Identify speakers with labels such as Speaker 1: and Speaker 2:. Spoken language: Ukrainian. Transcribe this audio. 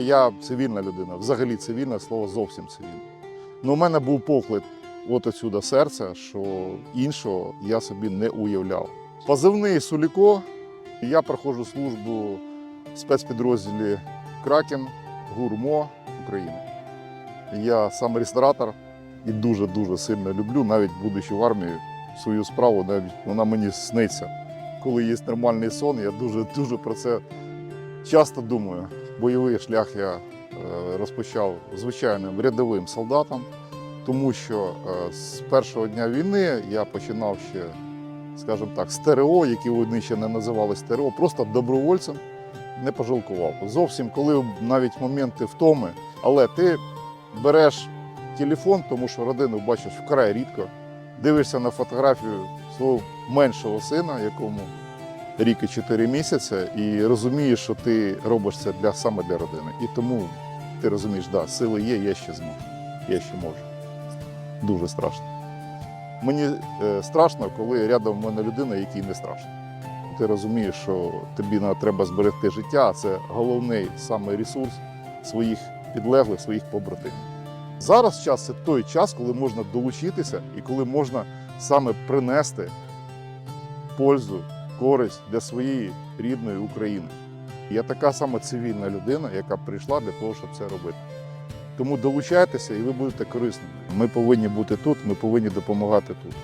Speaker 1: Я цивільна людина, взагалі цивільне слово зовсім цивільне. Ну, у мене був поклик от отсюда серця, що іншого я собі не уявляв. Позивний Суліко, я проходжу службу в спецпідрозділі Кракен, Гурмо України. Я сам ресторатор і дуже-дуже сильно люблю, навіть будучи в армії, свою справу, навіть вона мені сниться. Коли є нормальний сон, я дуже дуже про це часто думаю. Бойовий шлях я е, розпочав звичайним рядовим солдатом, тому що е, з першого дня війни я починав ще, скажімо так, з ТРО, які вони ще не називали ТРО, просто добровольцем не пожалкував. Зовсім коли навіть моменти втоми, але ти береш телефон, тому що родину бачиш вкрай рідко, дивишся на фотографію свого меншого сина, якому рік і 4 місяці, і розумієш, що ти робиш це для саме для родини. І тому ти розумієш, да, сили є, я ще зможу, я ще можу. Дуже страшно. Мені е, страшно, коли рядом в мене людина, якій не страшно. Ти розумієш, що тобі треба зберегти життя, а це головний саме ресурс своїх підлеглих, своїх побратимів. Зараз час це той час, коли можна долучитися і коли можна саме принести пользу, користь для своєї рідної України. Я така сама цивільна людина, яка прийшла для того, щоб це робити. Тому долучайтеся і ви будете корисними. Ми повинні бути тут, ми повинні допомагати тут.